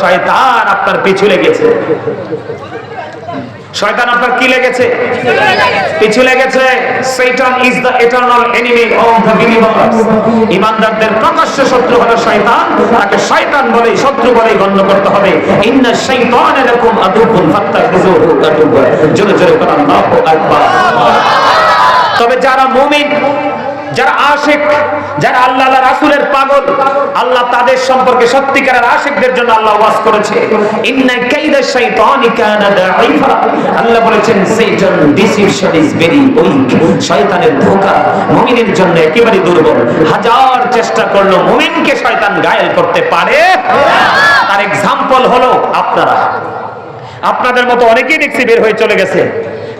শয়তান আপনার পিছু লেগেছে। শয়তান আপনার কি লেগেছে? পিছু লেগেছে। শয়তান is the eternal enemy of the believers ইমানদারদের প্রকাশ্য শত্রু হলো শয়তান। তাকে শয়তান বলে শত্রু বলে গণ্য করতে হবে। ইন্না শাইতানা লাকুম আদুবুন ফাত্তাখিযুহু আদুবা জোরে জোরে করে আল্লাহু আকবার। তবে যারা মুমিন, যারা আশেক যারা আল্লাহ রাসুলের পাগল, আল্লাহ তাদের সম্পর্কে সত্যিকারের আশেকদের জন্য আল্লাহ ওয়াজ করেছে। ইন্না কাইদা শাইতানি কানা দাঈফা। আল্লাহ বলেছেন সেইজন ডিসিপশন ইজ ভেরি উইক শয়তানের ধোঁকা, মুমিনের জন্য একেবারে দুর্বল। হাজার চেষ্টা করল মুমিনকে শয়তান ঘায়েল করতে পারে। তার এক্সাম্পল হলো আপনারা। আপনাদের মতো অনেকেই দেখছি বের হয়ে চলে গেছে।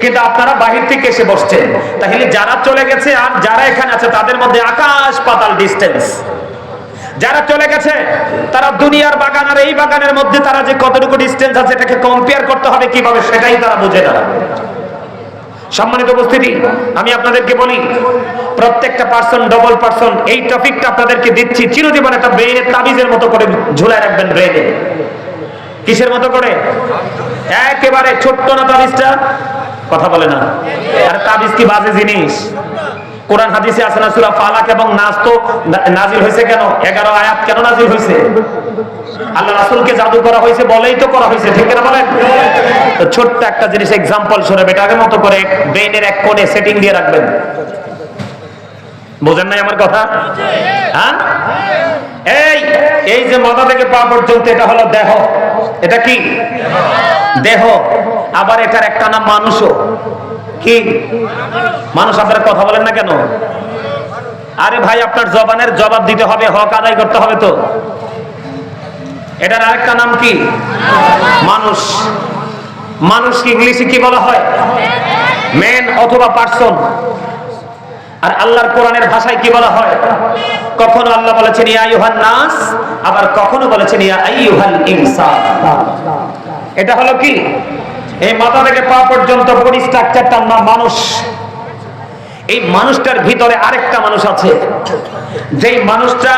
কিন্তু আপনারা বাহির থেকে এসে বসছেন। তাহলে যারা চলে গেছে আর যারা এখানে আছে, তাদের মধ্যে আকাশ পাতাল ডিস্টেন্স যারা চলে গেছে, তারা দুনিয়ার বাগান আর এই বাগানের মধ্যে তারা যে কতটুকু ডিস্টেন্স আছে, এটাকে কম্পেয়ার করতে হবে কীভাবে, সেটাই তারা বুঝে না। সম্মানিত উপস্থিতি, আমি আপনাদেরকে বলি, প্রত্যেকটা পার্সন ডবল পার্সন এই টপিকটা আপনাদেরকে দিচ্ছি চিরজীবন একটা ব্রেনের তাবিজের মতো করে ঝুলায় রাখবেন ব্রেনে কিসের মতো করে? একেবারে ছোট্ট না তাবিজটা? কথা বলে না। আর তাবিজ কি বাজে জিনিস? কোরআন হাদিসে আছে না সূরা ফালাক এবং নাস তো নাজিল হয়েছে কেন? 11 আয়াত কেন নাজিল হয়েছে? আল্লাহ রাসূলকে জাদু করা হয়েছে বলেই তো করা হয়েছে, ঠিক না বলেন? তো ছোট্ট একটা জিনিস এক্সাম্পল শুনে এটাকে মতো করে ব্রেনের এক কোণে সেটিং দিয়ে রাখবেন। বোঝেন নাই আমার কথা? হ্যাঁ? এই এই যে মাথা থেকে পা পর্যন্ত এটা হলো দেহ। এটা কি? দেহ। আবার এটার একটা নাম মানুষও। কি? মানুষ আপনারা কথা বলেন না কেন? আরে ভাই, আপনার জবানের জবাব দিতে হবে, হক আদায় করতে হবে তো। এটার আরেকটা নাম কি? মানুষ। মানুষ কি ইংলিশে কি বলা হয়? মেন অথবা পার্সন আর আল্লাহর কোরআনের ভাষায় কি বলা হয়? কখনো আল্লাহ বলেছেন, ইয়া আইয়ুহান নাস আবার কখনো বলেছেন, ইয়া আইয়ুহাল ইনসান এটা হলো কি? এই মাথা থেকে পা পর্যন্ত বডি স্ট্রাকচারটার নাম মানুষ। এই মানুষটার ভিতরে আরেকটা মানুষ আছে। যেই মানুষটা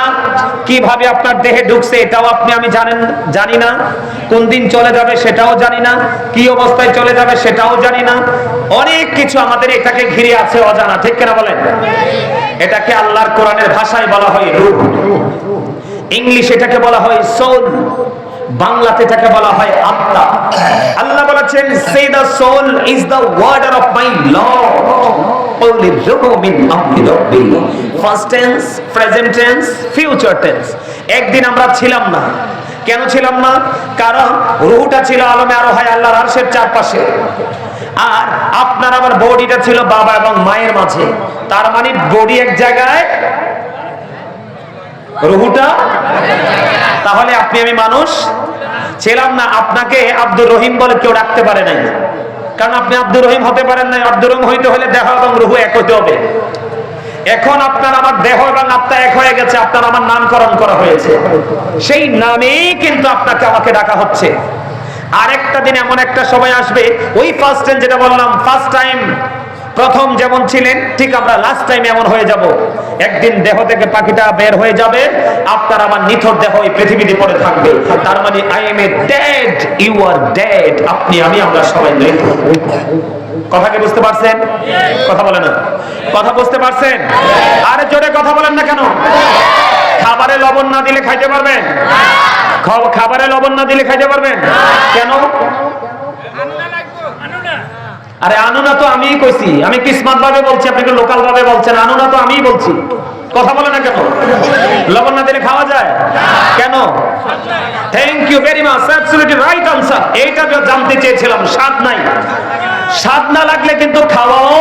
কীভাবে আপনার দেহে ঢুকছে এটাও আপনি, আমি জানেন, জানি না। কোন দিন চলে যাবে সেটাও জানি না। কি অবস্থায় চলে যাবে সেটাও জানি না। অনেক কিছু আমাদের এটাকে ঘিরে আছে অজানা, ঠিক কিনা বলেন? এটাকে আল্লাহর কোরআনের ভাষায় বলা হয় রূহ। ইংলিশ এটাকে বলা হয় সোল। বাংলাতে এটাকে বলা হয় আত্মা। আল্লাহ বলেছেন সে the soul is the order of my lord only ruhu min amri rabbi first tense present tense future tense একদিন আমরা ছিলাম না। কেন ছিলাম না? কারণ রুহুটা ছিল আলমে আরও হয় আল্লাহর আরশের চারপাশে। আর আপনার আবার বডিটা ছিল বাবা এবং মায়ের মাঝে। তার মানে বডি এক জায়গায় রুহুটা তাহলে আপনি আমি মানুষ। ছিলাম না, আপনাকে আব্দুর রহিম বলে কেউ ডাকতে পারে নাই। কারণ আপনি আব্দুর রহিম হতে পারেন নাই। আব্দুর রহিম হইতে হলে দেহ এবং রুহু এক হতে হবে। এখন আপনার আমার দেহ এবং আত্মা এক হয়ে গেছে, আপনার আমার নামকরণ করা হয়েছে। সেই নামেই কিন্তু আপনাকে আমাকে ডাকা হচ্ছে। আরেকটা দিন এমন একটা সময় আসবে, ওই ফার্স্ট টাইম যেটা বললাম ফার্স্ট টাইম প্রথম যেমন ছিলেন, ঠিক আমরা লাস্ট টাইম এমন হয়ে যাব। একদিন দেহ থেকে পাখিটা বের হয়ে যাবে, আপনার আমার নিথর দেহ এই পৃথিবীতে পড়ে থাকবে। তার মানে I am a dead you are dead আপনি, আমি, আমরা সবাই মৃত কথা কি বুঝতে পারছেন? কথা বলে না। কথা বুঝতে পারছেন? আরে জোরে কথা বলেন না কেন? খাবারে লবণ না দিলে খাইতে পারবেন? খাবারে লবণ না দিলে খাইতে পারবেন? কেন? আরে আনুনা তো আমিই কইছি। আমি কিসমত ভাবে বলছি আপনাকে লোকাল ভাবে বলছেন আনুনা তো আমিই বলছি। কথা বলে না কেন? লবণ না দিলে খাওয়া যায়? কেন? Thank you very much absolutely right answer এইটা যা জানতে চেয়েছিলাম স্বাদ নাই। স্বাদ না লাগলে কিন্তু খাওয়াও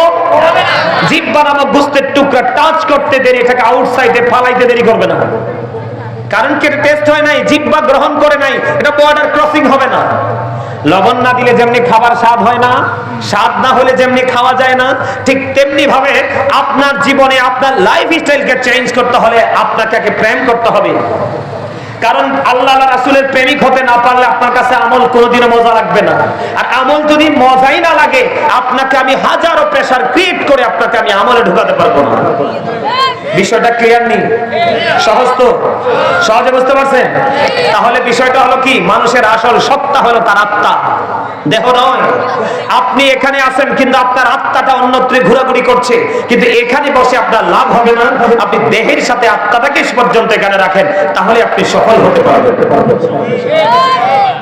জিব্বা নামক গুস্তের টুকরা টাচ করতে দেরি এটাকে আউটসাইডে ফালাইতে দেরি করবে না। কারণ কি টেস্ট হয় নাই? জিব্বা গ্রহণ করে নাই। এটা বর্ডার ক্রসিং হবে না। লবণ না দিলে যেমনি খাবার স্বাদ হয় না, স্বাদ না হলে যেমনি খাওয়া যায় না, ঠিক তেমনি ভাবে আপনার জীবনে আপনার লাইফ স্টাইলকে চেঞ্জ করতে হলে আপনাকে প্রেম করতে হবে। কারণ আল্লাহ রাসূলের প্রেমিক হতে না পারলে আপনার কাছে আমল কোনোদিনও মজা লাগবে না। আর আমল যদি মজাই না লাগে, আপনাকে আমি হাজারো প্রেসার ক্রিয়েট করে আপনাকে আমি আমলে ঢুকাতে পারব না। বিষয়টা ক্লিয়ার নেই? সহজ তো? সহজে বুঝতে পারছেন? তাহলে বিষয়টা হলো কি? মানুষের আসল সত্তা হলো তার আত্মা। দেহ নয়। আপনি এখানে আছেন কিন্তু আপনার আত্মাটা অন্যত্রে ঘোরাঘুরি করছে। কিন্তু এখানে বসে আপনার লাভ হবে না। আপনি দেহের সাথে আত্মাটাকে পর্যন্ত এখানে রাখেন। তাহলে আপনি সফল হতে পারবেন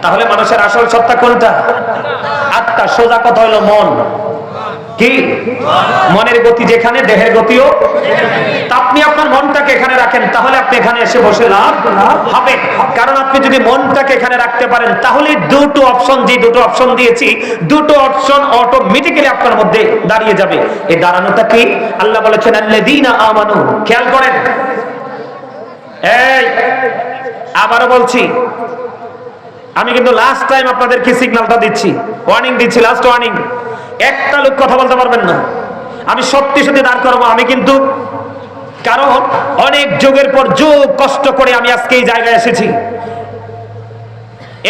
তাহলে মানুষের আসল সত্তা কোনটা? আত্মা সোজা কথা হলো মন। কি? মনের গতি যেখানে, দেহের গতিও। তা আপনি আপনার মনটাকে এখানে রাখেন, তাহলে আপনি এখানে এসে বসে লাভ হবে। কারণ আপনি যদি মনটাকে এখানে রাখতে পারেন, তাহলে দুটো অপশন যে দুটো অপশন দিয়েছি, দুটো অপশন অটোমেটিক্যালি আপনার মধ্যে দাঁড়িয়ে যাবে। এই দাঁড়ানোটা কি? আল্লাহ বলেছেন, আল্লাযীনা আমানু। খেয়াল করেন। এই আবারও বলছি, আমি কিন্তু লাস্ট টাইম আপনাদেরকে সিগন্যালটা দিচ্ছি। ওয়ার্নিং দিচ্ছি লাস্ট ওয়ার্নিং একটা লোক কথা বলতে পারবেন না। আমি সত্যি সত্যি দাঁড় করব, আমি কিন্তু কারণ অনেক যুগের পর যুগ কষ্ট করে আমি আজকে এই জায়গায় এসেছি।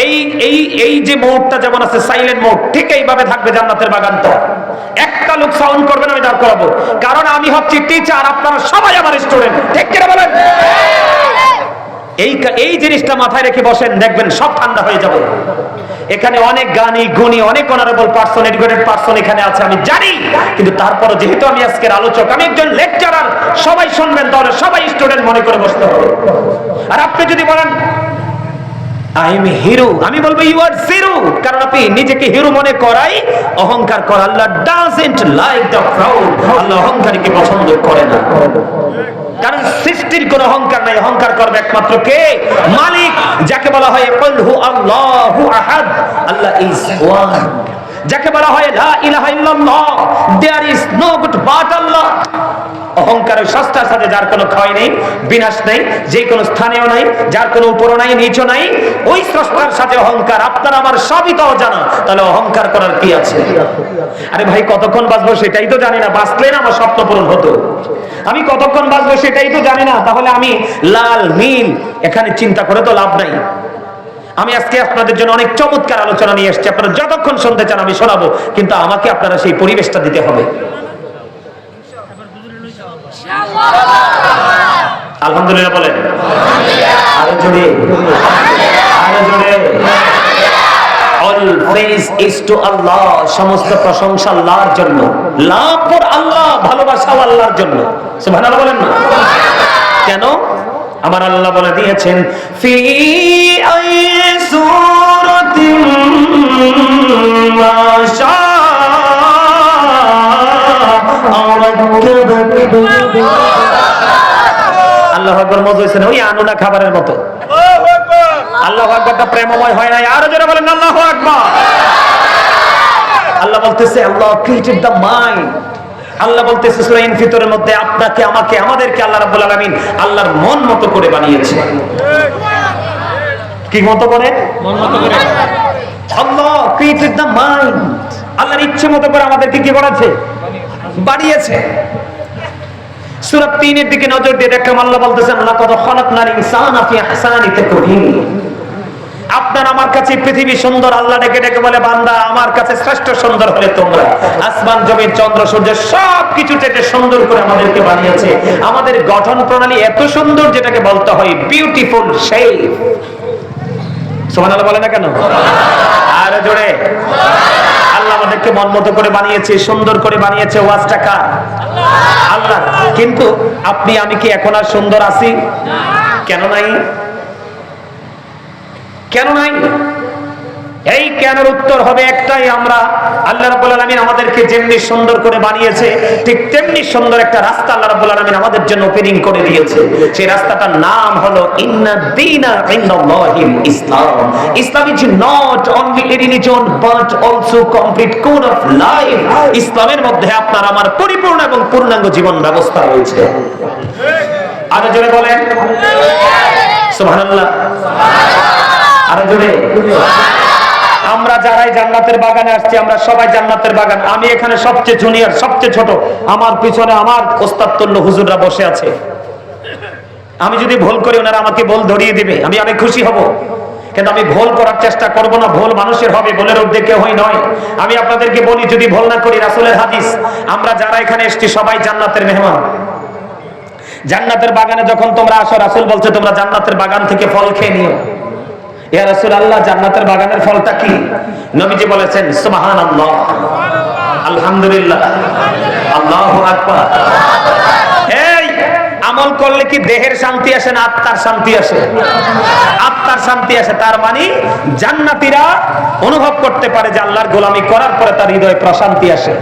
এই এই এই যে মোড়টা যেমন আছে সাইলেন্ট মোড ঠিক এইভাবে থাকবে জান্নাতের বাগানটা একটা লোক সাউন্ড করবেন আমি দাঁড় করাবো। কারণ আমি হচ্ছি টিচার আপনারা সবাই আমার স্টুডেন্ট ঠিক কিনা বলেন? এই এই জিনিসটা মাথায় রেখে বসেন, দেখবেন সব ঠান্ডা হয়ে যাবে। এখানে অনেক গানি, গুণী, অনেক অনারেবল পার্সন এডুকেটেড পার্সন এখানে আছে, আমি জানি। কিন্তু তারপরও যেহেতু আমি আজকের আলোচক, আমি একজন লেকচারার সবাই শুনবেন তাহলে সবাই স্টুডেন্ট মনে করে বসতে হবে। আর আপনি যদি বলেন আই এম হিরো আমি বলব ইউ আর জিরো কারণ আপনি নিজেকে হিরো মনে করাই, অহংকার কর, Allah doesn't like the proud Allah অহংকারীকে পছন্দ করে না। কারণ সৃষ্টির কোন অহংকার নাই। অহংকার করবে একমাত্র কে? মালিক, যাকে বলা হয় আল্লাহ আল্লাহ ইজ ওয়ান যাকে বলা হয় লা দেয়ার ইজ নো গুড অহংকার সস্তার সাথে যার কোনো ক্ষয় নেই, বিনাশ নেই, যে কোনো স্থানেও নাই, যার কোনো উপর নাই নিচ নাই, ওই স্রষ্টার সাথে অহংকার, আপনার আমার সবই তো জানা তাহলে অহংকার করার কি আছে? আরে ভাই, কতক্ষণ বাঁচবো সেটাই তো জানি না, বাঁচলে না আমার স্বপ্ন পূরণ হতো। আমি কতক্ষণ বাঁচবো সেটাই তো জানি না, তাহলে আমি লাল, নীল, এখানে চিন্তা করে তো লাভ নাই। আমি আজকে আপনাদের জন্য অনেক চমৎকার আলোচনা নিয়ে এসেছি। আপনারা যতক্ষণ শুনতে চান, আমি শোনাবো। কিন্তু আমাকে আপনারা সেই পরিবেশটা দিতে হবে। আলহামদুলিল্লাহ বলেন। অল টু আল্লাহ সমস্ত প্রশংসা আল্লাহর জন্য। আল্লাহ, ভালোবাসাও আল্লাহর জন্য। বলেন না? কেন? আমার আল্লাহ বলে দিয়েছেন, ফি আল্লাহ আকবর মজা হয়েছে ওই আনুনা খাবারের মতো। আল্লাহ আকবরটা প্রেমময় হয় নাই। আরও যারা বলেন, আল্লাহ আকবর। আল্লাহ বলতেছে, Allah created the mind Allah বলতেছে সূরা ইনফিতরের মধ্যে আপনাকে আমাকে আমাদেরকে আল্লাহ রাব্বুল আলামিন আল্লাহর মন মতো করে বানিয়েছে কি মতো করে? মন মতো করে। আল্লাহ ক্রিয়েটেড দ্য মাইন্ড আল্লাহর ইচ্ছে মতো করে আমাদেরকে কি করেছে? বানিয়েছে। সূরা 3 এর দিকে নজর দিয়ে দেখলাম আল্লাহ বলতেছেন লাকাদ খালাকনাল ইনসানা ফি আহসানি তাকওয়িম। আপনার আমার কাছে পৃথিবী সুন্দর, আল্লাহ ডেকে ডেকে বলে, বান্দা, আমার কাছে শ্রেষ্ঠ সুন্দর হলে তোমরা। আসমান, জমিন, চন্দ্র, সূর্য সব কিছু চেটে সুন্দর করে আমাদেরকে বানিয়েছে। আমাদের গঠন প্রণালী এত সুন্দর যেটাকে বলতে হয় বিউটিফুল শেপ বলে না কেন? আর জোরে। আল্লাহ আমাদেরকে মন মতো করে বানিয়েছে, সুন্দর করে বানিয়েছে। ওয়াজটা কার? আল্লাহ। কিন্তু আপনি, আমি কি এখন আর সুন্দর আছি? কেন নাই? কেন নাই? এই কেনের উত্তর হবে একটাই, আমরা আল্লাহ রাব্বুল আলামিন আমাদেরকে যেমনি সুন্দর করে বানিয়েছে, ঠিক তেমনি সুন্দর একটা রাস্তা আল্লাহ রাব্বুল আলামিন আমাদের জন্য ওপেনিং করে দিয়েছে। সেই রাস্তাটার নাম হলো Islam. Islam is not but complete of life ইসলামের মধ্যে আপনার আমার পরিপূর্ণ এবং পূর্ণাঙ্গ জীবন ব্যবস্থা রয়েছে। আরও জোরে বলেন। আমরা যারাই জান্নাতের বাগানে আসছি, আমরা সবাই জান্নাতের বাগান। আমি এখানে সবচেয়ে জুনিয়র সবচেয়ে ছোট। আমার পিছনে আমার ওস্তাদ তুল্য হুজুররা বসে আছে। আমি যদি ভুল করি, ওনারা আমাকে ভুল ধরিয়ে দিবে। আমি অনেক খুশি হব। কিন্তু আমি ভুল করার চেষ্টা করব না, ভুল মানুষের হবে, ভুলের ঊর্ধ্বে হই নয়। আমি আপনাদেরকে বলি, যদি ভুল না করি, রাসূলের হাদিস, আমরা যারা এখানে এসেছি, সবাই জান্নাতের মেহমান। জান্নাতের বাগানে যখন তোমরা আসো, রাসূল বলছে, তোমরা জান্নাতের বাগান থেকে ফল খেয়ে নিও। জান্নাতের বাগানের ফলটা কি? নবীজি বলেছেন আলহামদুলিল্লাহ। আমল করলে কি দেহের শান্তি আসে না আত্মার শান্তি আসে? আত্মার শান্তি আসে, তার মানে জান্নাতীরা অনুভব করতে পারে যে আল্লাহর গোলামি করার পরে তার হৃদয়ে প্রশান্তি আসে।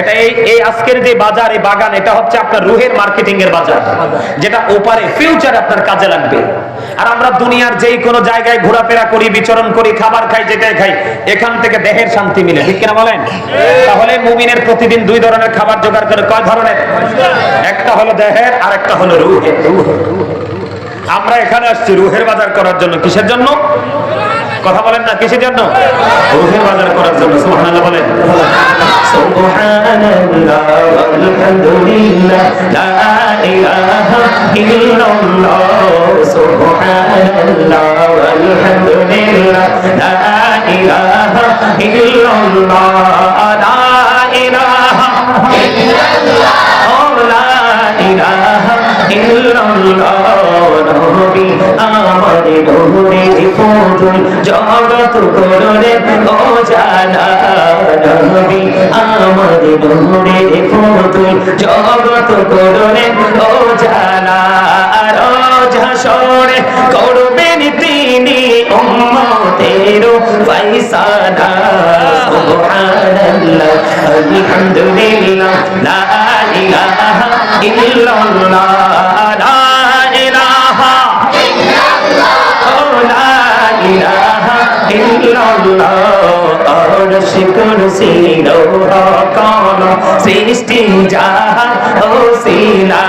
এটা এই এই আজকের যে বাজার, এই বাগান, এটা হচ্ছে আপনার রুহের মার্কেটিং এর বাজার, যেটা ওপারে ফিউচার আপনার কাজে লাগবে। আর আমরা দুনিয়ার যেই কোনো জায়গায় ঘোরাফেরা করি, বিচরণ করি, খাবার খাই, যেটাই খাই, এখান থেকে দেহের শান্তি মিলে। ঠিক কিনা বলেন? তাহলে মুমিনের প্রতিদিন দুই ধরনের খাবার জোগাড় করে কয় ধরনের? একটা হলো দেহের আর একটা হলো রুহের। আমরা এখানে আসছি রুহের বাজার করার জন্য। কিসের জন্য? কথা বলেন না কিসের জন্য রুহের বাজার করার জন্য সুবহানাল্লাহ বলেন সুবহানাল্লাহ আলহামদুলিল্লাহ জগত করলে ও জানা নবী আমার নূরে ফুল জগত করলে তিনি উম্মতের সুবহানাল্লাহ, আলহামদুলিল্লাহ, লা ইলাহা ইল্লাল্লাহ লা ইলাহা লা ইলাহা ইল্লাল্লাহ আরশ কুরসি লৌহ কলম সৃষ্টি জাহান ও শিলা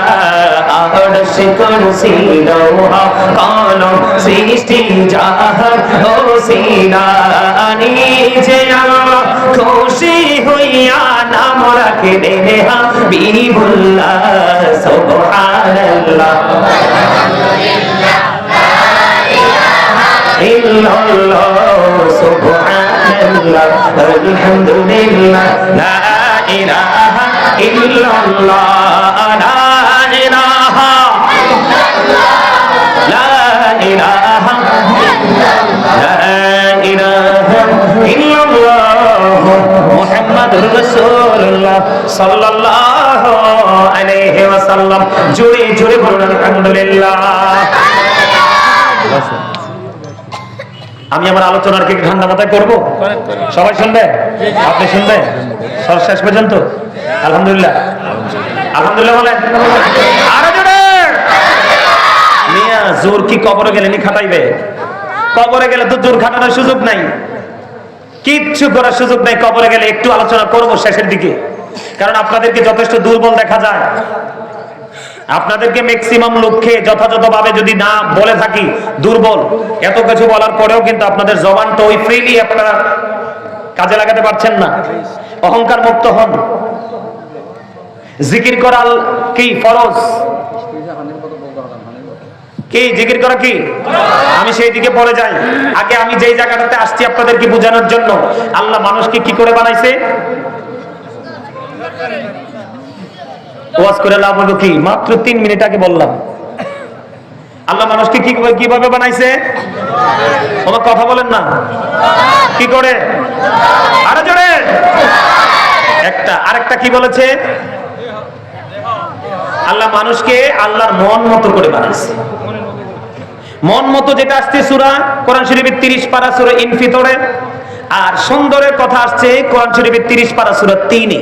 আরশ কুরসি লৌহ কলম সৃষ্টি জাহান ও শিলা নিজে খুশি হইয়া নাম রাখে দেনে হাবিবুল্লাহ সুবহানাল্লাহ ilaha illallah la ilaha la ilaha la ilaha illallah muhammadur rasulullah sallallahu alaihi wasallam জোরে জোরে বলুন আলহামদুলিল্লাহ আমি আমার আলোচনার কি ঠান্ডা মাথায় করব? সবাই শুনবে? আপনি শুনবে সব শেষ পর্যন্ত? আলহামদুলিল্লাহ। আলহামদুলিল্লাহ বলেন। জোরে! কি গেলে খাটাইবে? গেলে তো জোর খাটানোর সুযোগ নাই। কিচ্ছু করার সুযোগ নাই। কবরে গেলে একটু আলোচনা করব শেষের দিকে। কারণ আপনাদেরকে যথেষ্ট দুর্বল দেখা যায়। আপনাদেরকে ম্যাক্সিমাম লক্ষ্যে যথাযথভাবে যদি না বলে থাকি, দুর্বল। এত কিছু বলার পরেও কিন্তু আপনাদের জবান তো ওই ফ্রিলি আপনারা কাজে লাগাতে পারছেন না। অহংকার মুক্ত হন। জিকির করাল কি ফরজ? কি, জিকির করা কি? আমি সেই দিকে পড়ে যাই। আগে আমি যেই জায়গাটাতে আসছি আপনাদেরকে বোঝানোর জন্য? আল্লাহ মানুষকে কি করে বানাইছে? ওয়াজ করে লাভ হলো কি? মাত্র তিন মিনিট আগে বললাম। আল্লাহ মানুষকে কি কীভাবে বানাইছে? তোমার কথা বলেন না। কি করে? আরও জোরে। একটা আরেকটা কি বলেছে? আল্লাহ মানুষকে আল্লাহর মন মতো করে বানাইছে। মন মতো যেটা আসছে সুরা, কোরআন শরীফের তিরিশ পারা সুরা ইনফিতরে। আর সুন্দরের কথা আসছে কোরআন শরীফের তিরিশ পারা সুরা তিনে।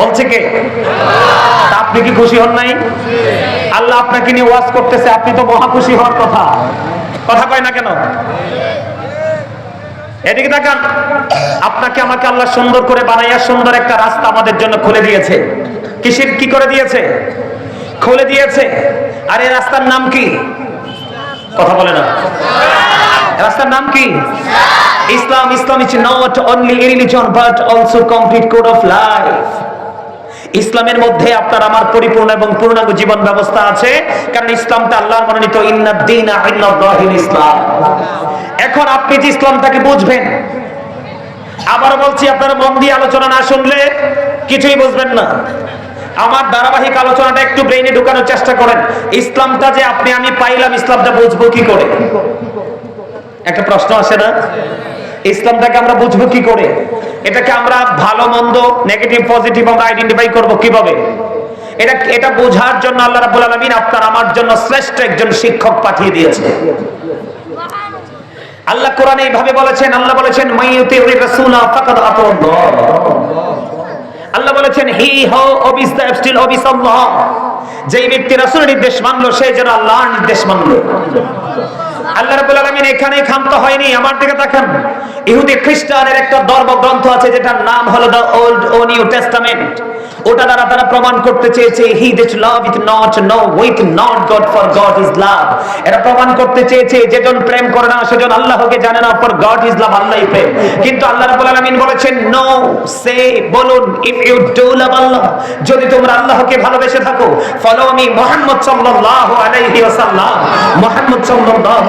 বলছে কে? আপনি কি খুশি হন নাই? আল্লাহ আপনাকে নিয়ে ওয়াজ করতেছে, আপনি তো মহা খুশি হওয়ার কথা। কথা কয় না কেন? এদিকে দেখান আপনাকে আমাকে আল্লাহ সুন্দর করে বানাইয়া সুন্দর একটা রাস্তা আমাদের জন্য খুলে দিয়েছে। কিসের কি করে দিয়েছে? খুলে দিয়েছে। আর এই রাস্তার নাম কি? কথা বলে না। রাস্তার নাম কি? Islam Islam is not only religion, but also complete code of life ইসলামের মধ্যে আপনার আমার পরিপূর্ণ এবং পূর্ণাঙ্গ জীবন ব্যবস্থা আছে। কারণ ইসলামটা আল্লাহর মনোনীত ইসলাম। এখন আপনি যে ইসলামটাকে বুঝবেন আবার বলছি, আপনারা মন দিয়ে আলোচনা না শুনলে কিছুই বুঝবেন না। আমার ধারাবাহিক আলোচনাটা একটু ব্রেইনে ঢুকানোর চেষ্টা করেন। ইসলামটা যে আপনি, আমি পাইলাম, ইসলামটা বুঝব কি করে? একটা প্রশ্ন আসে না? ইসলামটাকে আমরা বুঝব কি করে? এটাকে আমরা ভালো, মন্দ নেগেটিভ পজিটিভ আমরা আইডেন্টিফাই করব কীভাবে? এটা এটা বোঝার জন্য আল্লাহ রাব্বুল আলামিন আপনার, আমার জন্য শ্রেষ্ঠ একজন শিক্ষক পাঠিয়ে দিয়েছে। আল্লাহ কোরআনে এইভাবে বলেছেন, আল্লাহ বলেছেন মাইয়ুতি রাসূলা ফাকাদ আতাল্লাহ আল্লাহ। বলেছেন, হি হো অবিস দ্য স্টিল অবিস আল্লাহ। যেই ব্যক্তি রাসূলের নির্দেশ মানলো, সে যেন আল্লাহর নির্দেশ মানলো। আল্লাহ রাব্বুল আলামিন এখানে ক্ষান্ত হয়নি, আমার দিকে তাকান। ইহুদি খ্রিস্টানের একটা ধর্মগ্রন্থ আছে, যেটার নাম হলো দ্য ওল্ড ও নিউ টেস্টামেন্ট। ওটা দ্বারা তারা প্রমাণ করতে চেয়েছে he that loveth not knoweth not God for God is love এরা প্রমাণ করতে চেয়েছে যেজন প্রেম করে না সেজন আল্লাহকে জানে না ফর গড ইজ লাভ আল্লাহই প্রেম। কিন্তু আল্লাহ রাব্বুল আলামিন বলেছেন নো সে বলুন if you do love Allah, যদি তোমরা আল্লাহকে ভালোবেসে থাকো ফলো মি মুহাম্মদ সাল্লাল্লাহু আলাইহি ওয়াসাল্লাম। মুহাম্মদ সাল্লাল্লাহু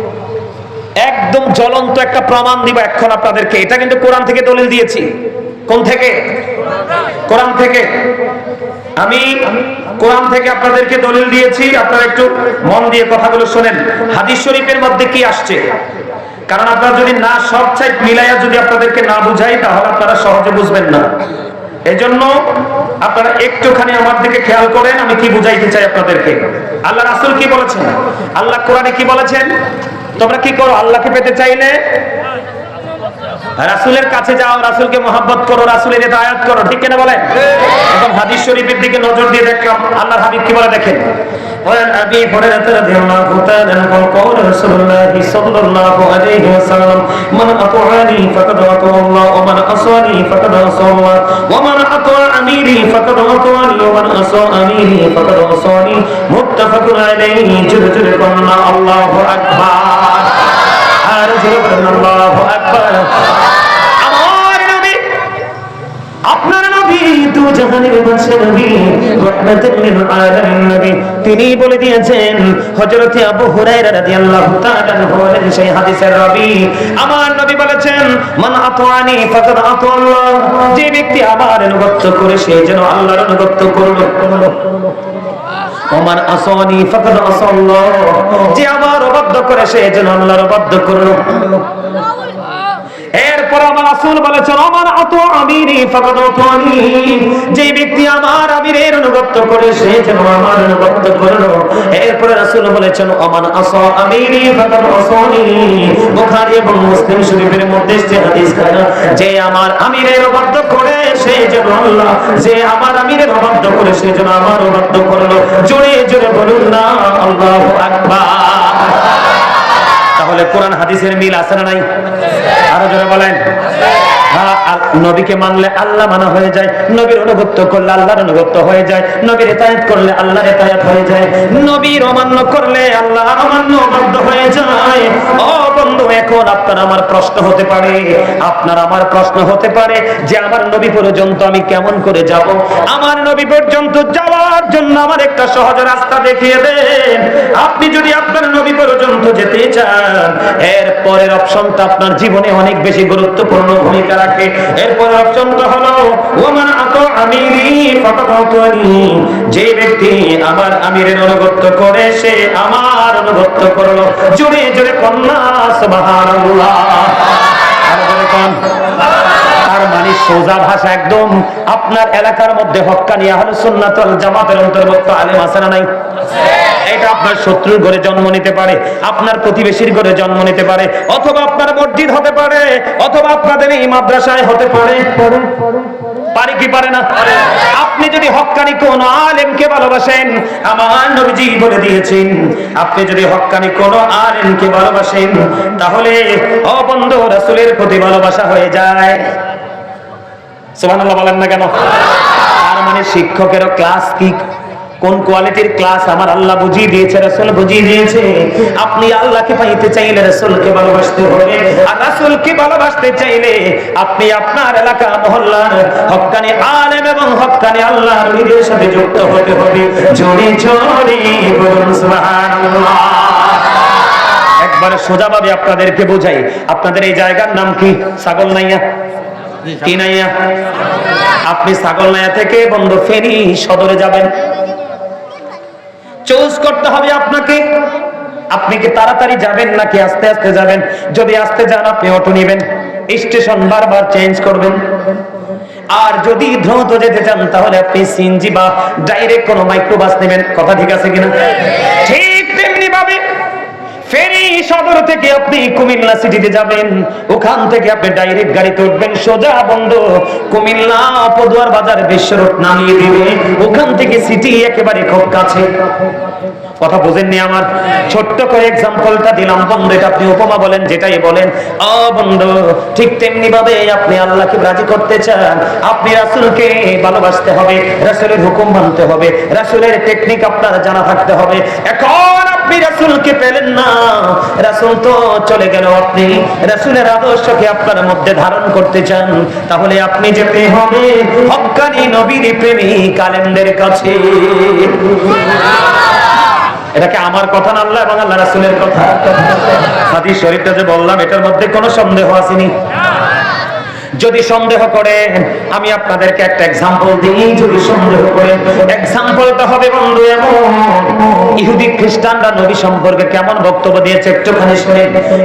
একদম জ্বলন্ত একটা প্রমাণ দিব এখন আপনাদেরকে। এটা কিন্তু কোরআন থেকে দলিল দিয়েছি। কোন থেকে? কোরআন থেকে। আমি কোরআন থেকে আপনাদেরকে দলিল দিয়েছি। আপনারা একটু মন দিয়ে কথাগুলো শোনেন। হাদিস শরীফের মধ্যে কি আসছে? কারণ আপনারা যদি না সব সাইড মিলাইয়া যদি আপনাদেরকে না বুঝাই, তাহলে আপনারা সহজে বুঝবেন না। এজন্য আপনারা একটুখানি আমার দিকে খেয়াল করেন, আমি কি বুঝাইতে চাই আপনাদেরকে। আল্লাহ রাসূল কি বলেছেন? আল্লাহ কোরআনে কি বলেছেন? তোমরা কি করো আল্লাহকে পেতে চাইলে রাসূলের কাছে যাও রাসূলকে মহব্বত করো রাসূলের ইতায়াত করো ঠিক কিনা বলে এখন হাদিস শরীফের দিকে নজর দিয়ে দেখলাম আল্লাহর হাবিব কি বলে দেখেন وعن ابي هريره رضي الله تعالى عنه قال رسول الله صلى الله عليه وسلم من اطاعني فقد اطاع الله ومن عصاني فقد عصى الله ومن اطاع اميري فقد اطاعني মান আসানি ফাকাদ আসানি মুত্তাফাকুন আলাইহি, জোরে জোরে করুন আল্লাহু আকবার। আর জোরে করুন আল্লাহু আকবার। আমার নবী আপনার দু জাহানের বাদশা নবী তিনি বলে দিয়েছেন, হযরত আবু হুরায়রা রাদিয়াল্লাহু বলেন, সেই হাদিসের রাবী, আমার নবী বলেছেন, মান আতানি ফাকাদ আতা আল্লাহ। যে ব্যক্তি আমার অনুগত করে, সে যেন আল্লাহর অনুগত করল ওমান আসনি ফাকাদ আসাল্লাহ যে আমার অবাধ্য করে, সে যেন আল্লাহর অবাধ্য করল এরপর আমার রাসূল বলেছেন আমার আত আমিরি ফাকাদ যে ব্যক্তি আমার আমিরের অনুগত করে, সে যেন আমার অনুগত করল। এরপর রাসূল বলেছেন আমান আসা আমিরি ফাকাদ বুখারী এবং মুসলিম শরীফের মধ্যে এসেছে হাদিস খানা, যে আমার আমিরের অবাধ্য করে, সে যেন আল্লাহ, যে আমার আমিরের অবাধ্য করে, সে যেন আমার অবাধ্য করল। জোরে জোরে বলুন না, আল্লাহু আকবার। তাহলে কোরআন হাদিসের মিল আছে না নাই? আরও জোরে বলেন। নবীকে মানলে আল্লাহ মানা হয়ে যায়, নবীর অনুগত্য করলে আল্লাহর অনুগত্য হয়ে যায়, নবীর এতায়াত করলে আল্লাহর এতায়াত হয়ে যায়, নবীর অমান্য করলে আল্লাহ অমান্য বাধ্য হয়ে যায়। ও বন্ধু, এখন আপনার আমার প্রশ্ন হতে পারে, আপনার আমার প্রশ্ন হতে পারে যে আমার নবী পর্যন্ত আমি কেমন করে যাব? আমার নবী পর্যন্ত যাওয়ার জন্য আমার একটা সহজ রাস্তা দেখিয়ে দেন। আপনি যদি আপনার নবী পর্যন্ত যেতে চান, এর পরের অপশনটা আপনার জীবনে অনেক বেশি গুরুত্বপূর্ণ ভূমিকা রাখে। এরপরের অপশনটা হলো ওমান আত আমিরি ফাতাতানি যে ব্যক্তি আমার আমিরের অনুগত্য করে, সে আমার অনুগত্য করল। জোরে জোরে কন্যা সুবহানাল্লাহ। মানে আপনার এলাকার মধ্যে হক্কানি আহলে সুন্নাত ওয়াল জামাতের অন্তর্ভুক্ত আলেম আছে না নাই? এটা আপনার শত্রুর ঘরে জন্ম নিতে পারে, আপনার প্রতিবেশীর ঘরে জন্ম নিতে পারে, অথবা আপনার মসজিদ হতে পারে, অথবা আপনাদের এই মাদ্রাসায় হতে পারে। পারে কি পারে না? আপনি যদি হক্কানি কোন আলেমকে ভালোবাসেন, আমার নবীজি বলে দিয়েছেন, আপনি যদি হক্কানি কোন আলেমকে ভালোবাসেন, তাহলে অবন্ধ রাসূলের প্রতি ভালোবাসা হয়ে যায়। সুবহানাল্লাহ বলেন না কেন? তার মানে শিক্ষকেরও ক্লাস কি? কোন কোয়ালিটির ক্লাস আমার আল্লাহ বুঝিয়ে দিয়েছে, রাসূল বুঝিয়ে দিয়েছে। আপনি আল্লাহকে পাইতে চাইলে রাসূলকে ভালোবাসতে হবে, আর রাসূলকে ভালোবাসতে চাইলে আপনি আপনার এলাকা, মহল্লার হক্কানি আলেম এবং হক্কানি আল্লাহর ওলিদের সাথে যুক্ত হতে হবে। জোরে জোরে বলুন, সুবহানাল্লাহ। একবারে সোজাভাবে আপনাদেরকে বোঝাই, আপনাদের এই জায়গার নাম কি? ছাগল নাইয়া? কি নাইয়া? আপনি ছাগল নাইয়া থেকে বন্ধ ফেরি সদরে যাবেন। চুজ করতে হবে আপনাকে। আপনি কি তাড়াতাড়ি যাবেন নাকি আস্তে আস্তে যাবেন? যদি আস্তে যান, আপনি অটো নেবেন। স্টেশন বারবার চেঞ্জ করবেন। আর যদি দ্রুত যেতে চান, তাহলে আপনি সিএনজি বা ডাইরেক্ট কোনো মাইক্রোবাস নেবেন। কথা ঠিক আছে কিনা? ঠিক তেমনি ভাবে ফেরি সদর থেকে আপনি কুমিল্লা সিটিতে যাবেন। ওখান থেকে আপনি ডাইরেক্ট গাড়িতে উঠবেন, সোজা বন্ধ। কুমিল্লা পদুয়ার বাজার বিশ্ব রোড নামিয়ে দিবে। ওখান থেকে সিটি একেবারে খুব কাছে। কথা বোঝেননি আমার? ছোট্ট করে এক্সাম্পলটা দিলাম। বন্ধু, এটা আপনি উপমা বলেন, যেটাই বলেন। অ বন্ধু, ঠিক তেমনি ভাবে আপনি আল্লাহকে রাজি করতে চান। আপনি রাসুলকে ভালোবাসতে হবে, রাসুলের হুকুম মানতে হবে, রাসূলের টেকনিক আপনার জানা থাকতে হবে। এখন আপনি রাসূলকে পেলেন না। রাসূল তো চলে গেল। আপনি রাসূলের আদর্শকে আপনার মধ্যে ধারণ করতে চান। তাহলে আপনি যেতে হবে হক্কানি নবীর প্রেমিক আলেমদের কাছে। এটাকে আমার কথা না আল্লাহ এবং আল্লাহ রাসূলের কথা। হাদিস শরীফটা যে বললাম, এটার মধ্যে কোনো সন্দেহ আসেনি। যদি সন্দেহ করেন আমি আপনাদেরকে একটা এক্সাম্পল দিই যদি সন্দেহ করেন এক্সাম্পলটা হবে বন্ধু এমন ইহুদি খ্রিস্টানরা নবী সম্পর্কে কেমন বক্তব্য দিয়েছে একটুখানি শুনে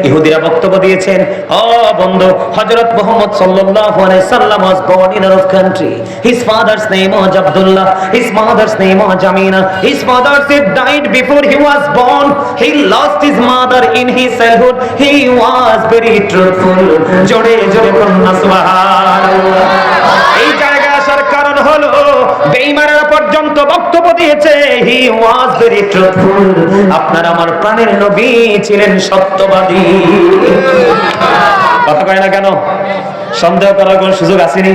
ইহুদিরা বক্তব্য দিয়েছেন ও বন্ধু হযরত মুহাম্মদ সাল্লাল্লাহু আলাইহি সাল্লাম was born in Arab country his father's name was Abdullah his mother's name was Amina his father said died before he was born he lost his mother in his childhood he was very truthful জোরে জোরে কন্যা সুবহানাল্লাহ এই জায়গায় আসার কারণ হলো, বেঈমানেরা পর্যন্ত বক্তব্য দিয়েছে, হি ওয়াজ ভেরি ট্রুথফুল, আপনার আমার প্রাণের নবী ছিলেন সত্যবাদী। কথা কয় না কেন? সন্দেহ করার কোন সুযোগ আসেনি।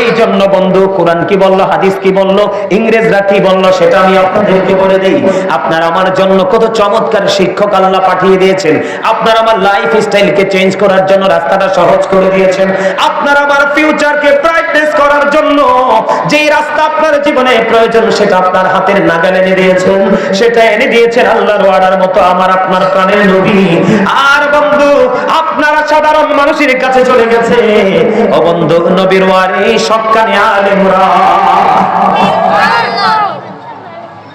এই জন্য বন্ধু, কোরআন কি বলল, হাদিস কি বলল, ইংরেজরা কি বলল, সেটা আমি আপনাদেরকে বলে দেই। আপনার আমার জন্য কত চমৎকার শিক্ষক আল্লাহ পাঠিয়ে দিয়েছেন। আপনার আমার লাইফ স্টাইলকে চেঞ্জ করার জন্য রাস্তাটা সহজ করে দিয়েছেন। আপনার আমার ফিউচারকে ব্রাইটনেস করার জন্য যেই রাস্তা আপনার জীবনে প্রয়োজন, সেটা আপনার হাতের নাগালে এনে দিয়েছেন। সেটা এনে দিয়েছেন আল্লাহর ওয়ার্ডার মতো আমার আপনার প্রাণের নবী। আর বন্ধু, আপনারা সাধারণ মানুষের কাছে চলে গেছে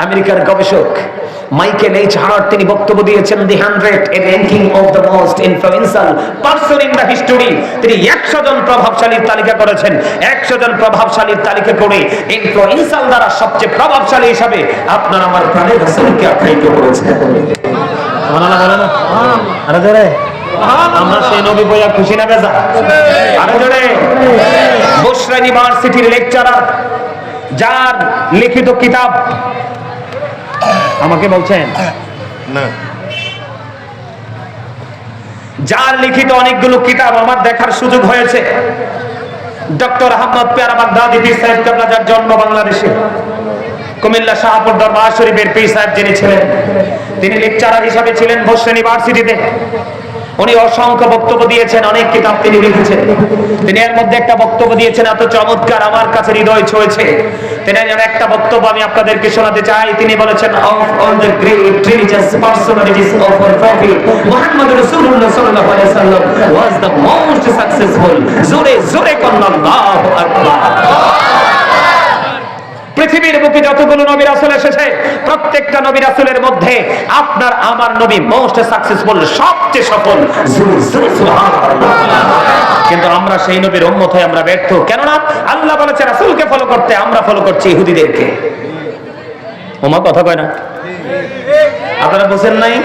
আমেরিকার গবেষক মাইকেল এইচ হার্ট, তিনি বক্তব্য দিয়েছেন the hundred a ranking of the most influential person in the history তিনি একশো জন প্রভাবশালীর তালিকা করেছেন। একশো জন প্রভাবশালীর তালিকা করে ইনফ্লুয়েন্সাল দ্বারা সবচেয়ে প্রভাবশালী হিসাবে আপনার আমার প্রাণের হাসানকে আখ্যায়িত করেছেন। বলে না আমরা সেই নবী বইয়া খুশি না বেজা? আরে জোরে। বুশরা ইউনিভার্সিটির লেকচারার যার লিখিত কিতাব আমাকে বলছেন না। যার লিখিত অনেকগুলো কিতাব আমার দেখার সুযোগ হয়েছে। ডক্টর আহমদ পেয়ারা বাগদাদি পীর সাহেব কাবলা যার জন্ম বাংলাদেশে। কুমিল্লা শাহপুর দরবার শরীফের পীর সাহেব যিনি ছিলেন তিনি লেকচারার হিসাবে ছিলেন বসরা ইউনিভার্সিটিতে। উনি অসংখ্য বক্তব্য দিয়েছেন, অনেক কিতাব তিনি লিখেছেন। তিনি এর মধ্যে একটা বক্তব্য দিয়েছেন, এত চমৎকার, আমার কাছে হৃদয় ছুঁয়েছে। তিনি এর একটা বক্তব্য আমি আপনাদেরকে শোনাতে চাই। তিনি বলেছেন of all the great religious personalities of our prophet Muhammad রাসূলুল্লাহ সাল্লাল্লাহু আলাইহি ওয়াসাল্লাম ওয়াজ দ্য মোস্ট সাকসেসফুল জোরে জোরে কন্না আল্লাহু আকবার। পৃথিবীর বুকে যতগুলো নবী রাসূল এসেছে, প্রত্যেকটা নবী রাসূলের মধ্যে আপনার, আমার নবী মোস্ট সাকসেসফুল সবচেয়ে সফল কিন্তু আমরা সেই নবীর উম্মত হয়ে আমরা ব্যর্থ। কেননা আল্লাহ বলেছে, রাসূলকে ফলো করতে, আমরা ফলো করছি ইহুদিদেরকে। ওমা কথা কয় না? আপনারা বুঝেন নাই?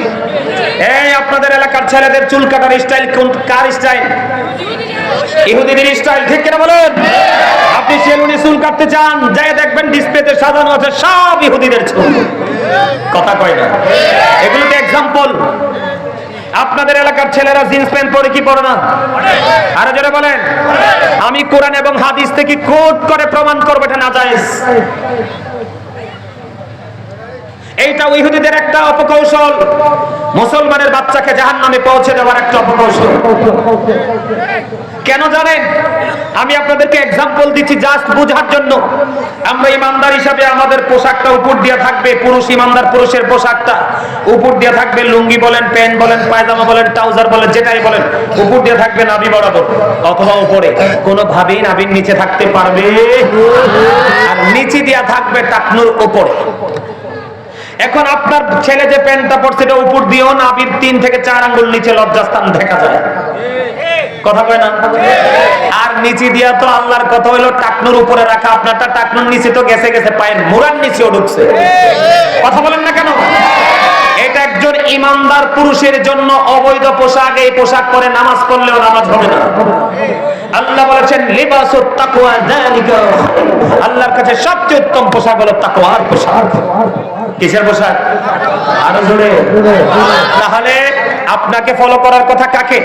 এই আপনাদের এলাকার ছেলেদের চুল কাটার স্টাইল কোন, কার স্টাইল ইহুদিদের স্টাইল, ঠিক কিনা বলেন? আপনি সেলুনে চুল কাটতে চান যাই দেখবেন ডিসপ্লেতে সাজানো আছে সব ইহুদিদের ছবি কথা কয় না? এগুলো তো এক্সাম্পল আপনাদের এলাকার ছেলেরা জিন্স প্যান্ট পরে কি পরে না? আরও জোরে বলেন। আমি কোরআন এবং হাদিস থেকে কোট করে প্রমাণ করব, এটা না জায়েজ এইটা ইহুদিদের একটা অপকৌশল। মুসলমানের বাচ্চাকে জাহান নামে পৌঁছে দেওয়ার একটা অপকৌশল। কেন জানেন? আমি আপনাদেরকে এক্সাম্পল দিচ্ছি জাস্ট বোঝার জন্য। আমরা ইমানদার হিসাবে আমাদের পোশাকটা উপর দিয়ে থাকবে, পুরুষ ইমানদার, পুরুষের পোশাকটা উপর দিয়ে থাকবে, লুঙ্গি বলেন, প্যান্ট বলেন, পায়জামা বলেন, ট্রাউজার বলেন, যেটাই বলেন, উপর দিয়ে থাকবে নাভি বরাবর। অথবা উপরে কোনোভাবেই নাভির নিচে থাকতে পারবে? আর নিচে দিয়া থাকবে টাকনুর উপরে। এখন আপনার ছেলে যে প্যান্টটা পড়ছে এটা উপর দিয়েও নাভির তিন থেকে চার আঙ্গুল নিচে লজ্জাস্থান দেখা যায়। কথা কয় না? আর নিচে দিয়া তো আল্লাহর কথা হইল, টাকনুর উপরে রাখা। আপনারটা টাকনুর নিচে তো গেছে গেছে, পায়ের মুরার নিচেও ঢুকছে। কথা বলেন না কেন? এটা একজন ইমানদার পুরুষের জন্য অবৈধ পোশাক, এই পোশাক পরে নামাজ পড়লেও নামাজ হবে না। আল্লাহ বলেছেন লিবাসুত তাকওয়া যালিকা। আল্লাহর কাছে সবচেয়ে উত্তম পোশাক হলো তাকওয়ার পোশাক। কিসের পোশাক? আরও জোরে। তাহলে আপনাকে ফলো করার কথা কাকে?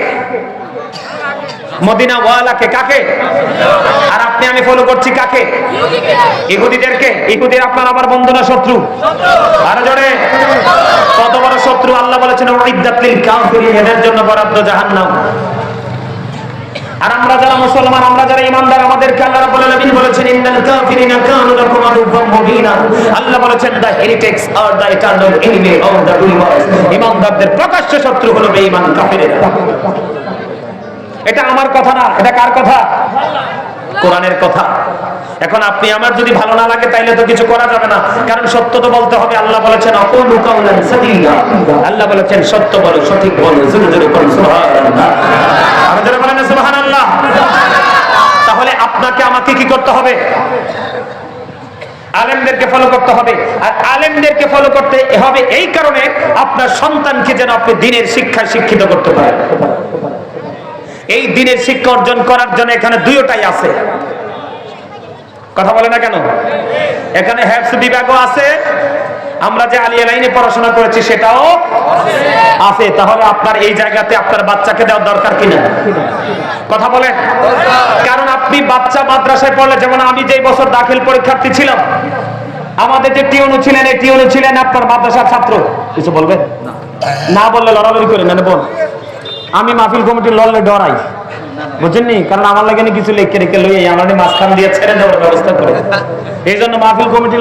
মদিনা ওয়ালাকে কাকে? আর আপনি আমি ফলো করছি কাকে? ইহুদিদেরকে। আপনার আমার বন্ধু না শত্রু? আরও কত বড় শত্রু? আল্লাহ বলেছেন কাফিরিন, এদের জন্য বরাদ্দ জাহান্নাম। আর আমরা যারা মুসলমান, আমরা যারা ইমানদার আমাদেরকে আল্লাহ রাব্বুল আলামিন বলেছেন, ইন্নাল কাফিরিনা কানু লাকুম মুবিনা। আল্লাহ বলেছেন দা হেরিটেক্স আর the eternal enemy of the ইমানদারদের প্রকাশ্য শত্রু হলো বেঈমান কাফিরেরা। এটা আমার কথা না এটা কার কথা? কোরআনের কথা। এখন আপনি আমার যদি ভালো না লাগে তাইলে তো কিছু করা যাবে না। কারণ সত্য তো বলতে হবে আল্লাহ বলেছেন আল্লাহ বলেছেন সত্য বলো সঠিক বলো জোরে জোরে বলো সুবহানাল্লাহ বলেন সুবহানাল্লাহ। তাহলে আপনাকে আমাকে কি করতে হবে? আলেমদেরকে ফলো করতে হবে। আর আলেমদেরকে ফলো করতে হবে এই কারণে আপনার সন্তানকে যেন আপনি দিনের শিক্ষায় শিক্ষিত করতে পারেন। এই দিনের শিক্ষা অর্জন করার জন্য এখানে দুইটাই আছে। কথা বলে না কেন? এখানে হ্যাপস বিভাগও আছে। আমরা যে আলিয়া লাইনে পড়াশোনা করেছি সেটাও আছে। তাহলে আপনার এই জায়গাতে আপনার বাচ্চাকে দেওয়ার দরকার কিনা কথা বলে কারণ আপনি বাচ্চা মাদ্রাসায় পড়লে, যেমন আমি যে বছর দাখিল পরীক্ষার্থী ছিলাম, আমাদের যে টিউনু ছিলেন, এই টিউনু ছিলেন আপনার মাদ্রাসার ছাত্র। কিছু বলবেন? না বললে লড়ালড়ি মানে বল আমি মাহফিল কমিটির লড়লে ডরাই। বুঝেননি কারণ আমার লাগে কিছু লেখকে রেখে লই আমার মাঝখান দিয়ে ছেড়ে দেওয়ার ব্যবস্থা করে। এই জন্য মাহফিল কমিটি